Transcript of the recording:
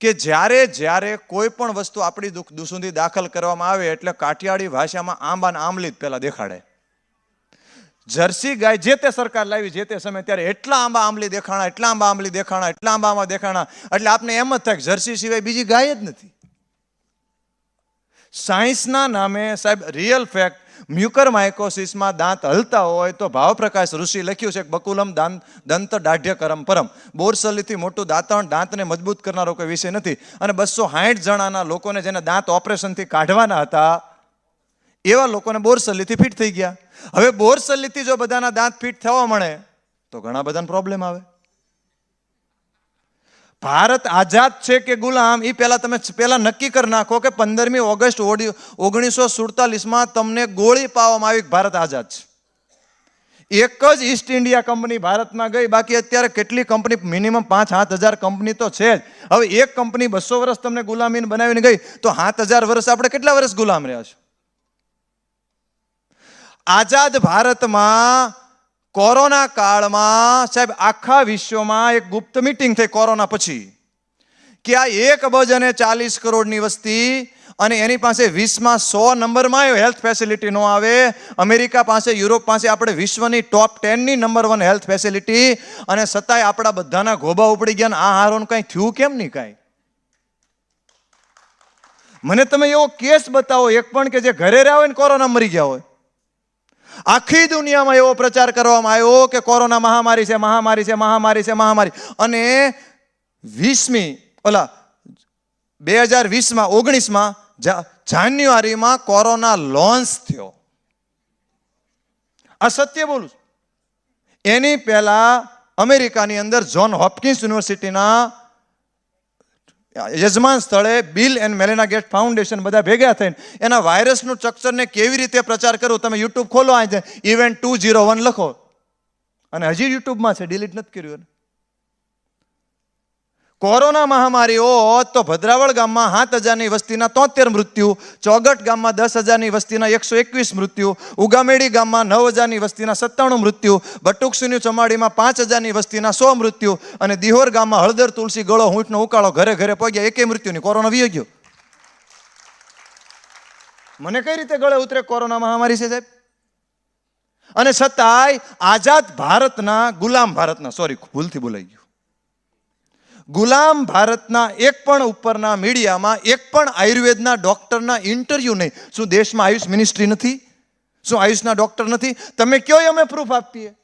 કે જ્યારે જ્યારે કોઈ પણ વસ્તુ આપણી દુઃખ દુસુંધી દાખલ કરવામાં આવે એટલે કાઠિયાવાડી ભાષામાં આંબા ને આંબલી જ પહેલાં દેખાડે. જર્સી ગાય જે તે સરકાર લાવી, જે તે સમય ત્યારે એટલા આંબા આંબલી દેખાણા, એટલા આંબા આંબલી દેખાણા, એટલા આંબા આંબા દેખાણા. એટલે આપને એમ જ થાય કે જર્સી સિવાય બીજી ગાય જ નથી. સાયન્સના નામે સાહેબ રિયલ ફેક્ટ મ્યુકર માઇકોસિસમાં દાંત હલતા હોય તો ભાવપ્રકાશ ઋષિ લખ્યું છે બકુલમ દાંત દંત દાઢ્ય કરમ પરમ. બોરસલીથી મોટું દાંતણ દાંતને મજબૂત કરનારો કોઈ વિષય નથી. અને બસો સાઠ જણાના લોકોને જેને દાંત ઓપરેશનથી કાઢવાના હતા, એવા લોકોને બોરસલીથી ફિટ થઈ ગયા. હવે બોરસલીથી જો બધાના દાંત ફિટ થવા મળે, તો ઘણા બધાને પ્રોબ્લેમ આવે. ભારત આઝાદ છે કે ગુલામ એ પહેલાં તમે પહેલાં નક્કી કરી નાખો કે પંદરમી ઓગસ્ટ ઓગણીસો સુડતાલીસમાં તમને ગોળી પાવામાં આવી ભારત આઝાદ છે. એક જ ઈસ્ટ ઇન્ડિયા કંપની ભારતમાં ગઈ, બાકી અત્યારે કેટલી કંપની, મિનિમમ પાંચ, સાત હજાર કંપની તો છે જ. હવે એક કંપની બસો વર્ષ તમને ગુલામીને બનાવીને ગઈ, તો સાત હજાર વર્ષ આપણે કેટલા વર્ષ ગુલામ રહ્યા છો? આઝાદ ભારતમાં કોરોના કાળમાં સાહેબ, આખા વિશ્વમાં એક ગુપ્ત મીટિંગ થઈ કોરોના પછી કે આ એક અબજ અને ચાલીસ કરોડની વસ્તી અને એની પાસે વીસમાં સો નંબરમાં હેલ્થ ફેસિલિટી નો આવે. અમેરિકા પાસે, યુરોપ પાસે આપણે વિશ્વની ટોપ ટેનની નંબર વન હેલ્થ ફેસિલિટી અને છતાંય આપણા બધાના ગોબા ઉપડી ગયા આ હારોનું કાંઈ થયું કેમ નહીં કાંઈ? મને તમે એવો કેસ બતાવો, એક પણ કે જે ઘરે રહ્યા હોય ને કોરોના મરી ગયા હોય. આખી દુનિયામાં એવો પ્રચાર કરવામાં આવ્યો કે કોરોના મહામારી છે મહામારી છે મહામારી છે, મહામારી અને વીસમી, ઓલા બે હજાર વીસમાં ઓગણીસમાં જાન્યુઆરીમાં કોરોના લોન્ચ થયો આ સત્ય બોલું. એની પહેલા અમેરિકાની અંદર જોન હોપકિન્સ યુનિવર્સિટીના યજમાન સ્થળે બિલ એન્ડ મેલેના ગેટ ફાઉન્ડેશન બધા ભેગા થઈને એના વાયરસનું સ્ટ્રક્ચરને કેવી રીતે પ્રચાર કરવો તમે યુટ્યુબ ખોલો આ ઇવેન્ટ ટુ જીરો વન લખો અને હજી યુટ્યુબમાં છે ડિલીટ નથી કર્યું. કોરોના મહામારી હોત તો ભદ્રાવળ ગામમાં સાત હજારની વસ્તીના તોતેર મૃત્યુ, ચોગટ ગામમાં દસ હજારની વસ્તીના એકસો એકવીસ મૃત્યુ, ઉગામેડી ગામમાં નવ હજારની વસ્તીના સત્તાણું મૃત્યુ બટુકસીની ચમાડીમાં પાંચ હજારની વસ્તીના સો મૃત્યુ અને દિહોર ગામમાં હળદર તુલસી ગળો ઊંટનો ઉકાળો ઘરે ઘરે પગ્યા, એકે મૃત્યુની કોરોના વી ગયો. મને કઈ રીતે ગળે ઉતરે કોરોના મહામારી છે સાહેબ? અને છતાંય આઝાદ ભારતના ગુલામ ભારતના સોરી ભૂલથી બોલાઈ ગયું. ગુલામ ભારતના એક પણ ઉપરના મીડિયામાં, એક પણ આયુર્વેદના ડોક્ટરના ઇન્ટરવ્યૂ નહીં. શું દેશમાં આયુષ મિનિસ્ટ્રી નથી? શું આયુષના ડોક્ટર નથી? તમે કયો અમે પ્રૂફ આપીએ?